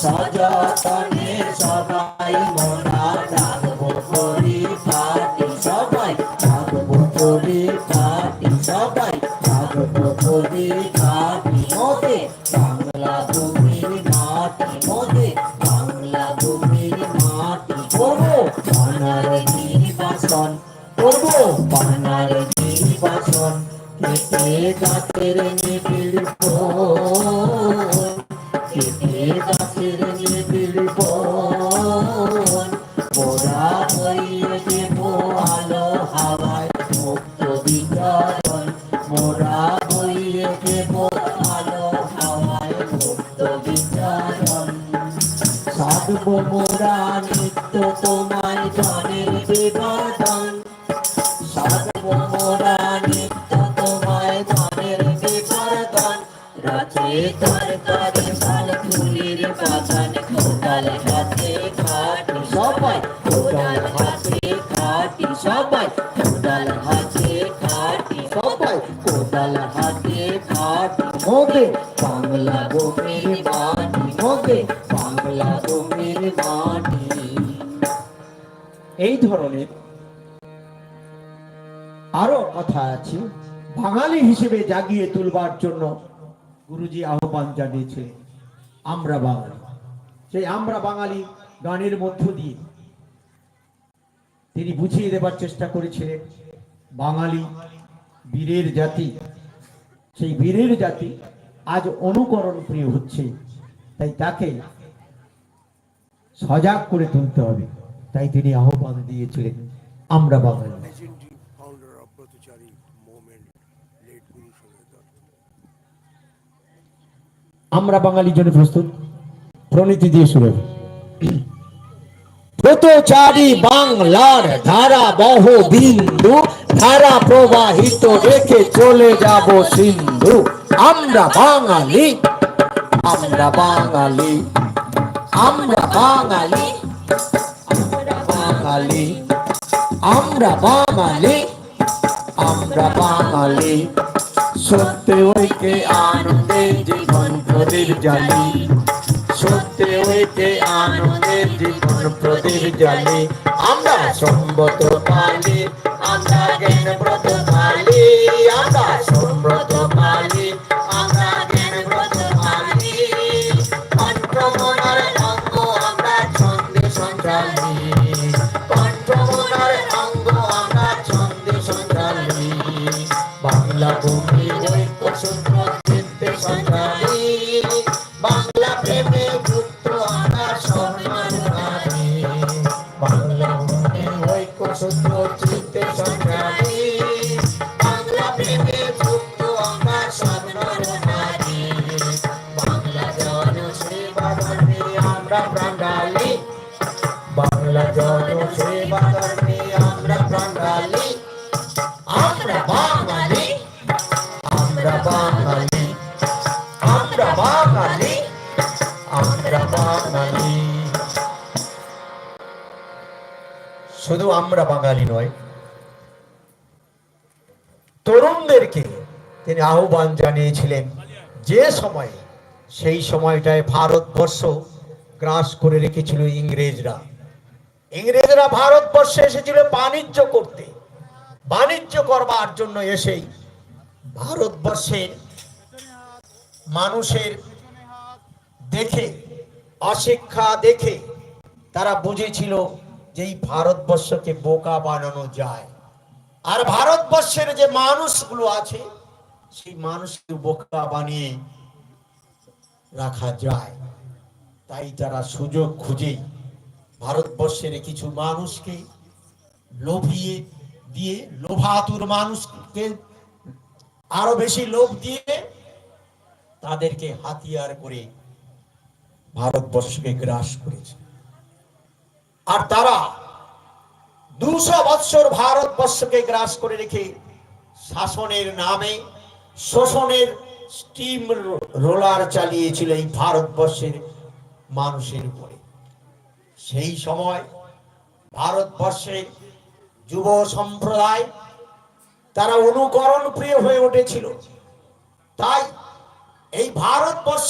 সযতনে রাখব পরিপাটি মোদে বাংলা ভূমির মাটি, মোদে বাংলা ভূমির মাটি। করব বানার নির্বাচন, করব বানার নির্বাচন। নিবিড় সাধব মোরা নিত্য তোমায় জনের বিবর্তন সাধব মোরা নিত্য তোমায় জনের বিবর্তন রাতে তরকারি ফাল ফুলের বাগান কোদাল হাতে খাটি সবাই কোদাল হাতে খাটি সবাই কোদাল হাতে খাটি সবাই কোদাল হাতে খাটি মোদে বাংলা ভূমির মাটি মোদে বাংলা এই ধরনের আরও কথা আছে। বাঙালি হিসেবে জাগিয়ে তুলবার জন্য গুরুজি আহ্বান জানিয়েছিলেন আমরা বাঙালি। সেই আমরা বাঙালি গানের মধ্য দিয়ে তিনি বুঝিয়ে দেবার চেষ্টা করেছিলেন, বাঙালি বীরের জাতি, সেই বীরের জাতি আজ অনুকরণ প্রিয় হচ্ছে, তাই তাকে সজাগ করে তুলতে হবে। তাই তিনি আহ্বান দিয়েছিলেন, আমরা বাঙালি. আমরা বাঙালির জন্য প্রস্তুত প্রণীতি দিয়ে শুরু হবে। ব্রতচারী বাংলার ধারা বহ বিন্দু ধারা প্রবাহিত রেখে চলে যাব সিন্ধু আমরা বাঙালি আমরা বাঙালি আমরা বাঙালি বাঙালি। আমরা বাঙালি আমরা বাঙালি। সত্যি ঐকে আনন্দে জীবন প্রদীপ জ্বালি। সত্যি ঐকে আনন্দে জীবন প্রদীপ জ্বালি। আমরা সম্বত পালি আমরা জ্ঞান ব্রত পালি আমরা সম্ব্রত পালি আমরা জ্ঞান ব্রত পালি কণ্ঠমনার অঙ্গ আমরা ছন্দে সঞ্চালি চিত্তে বাংলা প্রেমে যুক্ত আমরা সম্মানহারি বাংলা ভূমি ঐক্য সূত্র চিত্তে সঞ্চালি বাংলা প্রেমে যুক্ত আমরা সম্মানহারি বাংলা জন সেবা ধর্মে আমরা প্রাণালী। বাংলা জন ধর্মে শুধু আমরা বাঙালি নয়, তরুণদেরকে তিনি আহ্বান জানিয়েছিলেন যে সময়ে, সেই সময়টায় ভারতবর্ষ গ্রাস করে রেখেছিল ইংরেজরা। ইংরেজরা ভারতবর্ষে এসেছিল বাণিজ্য করতে। বাণিজ্য করবার জন্য এসেই ভারতবর্ষের মানুষের দেখে অশিক্ষা দেখে তারা বুঝেছিল যে এই ভারতবর্ষকে বোকা বানানো যায়। আর ভারতবর্ষের যে মানুষগুলো আছে, সেই মানুষকে বোকা বানিয়ে রাখা যায়। তাই তারা সুযোগ খুঁজেই ভারতবর্ষের কিছু মানুষকে লোভিয়ে দিয়ে, লোভাতুর মানুষকে আরও বেশি লোভ দিয়ে তাদেরকে হাতিয়ার করে ভারতবর্ষকে গ্রাস করেছে। আর তারা দুশো বৎসর ভারতবর্ষকে গ্রাস করে রেখে শাসনের নামে শোষণের স্টিম রোলার চালিয়েছিল এই ভারতবর্ষের মানুষের উপরে। সেই সময় ভারতবর্ষের যুব সম্প্রদায় তারা অনুকরণ প্রিয় হয়ে উঠেছিল। তাই এই ভারতবর্ষ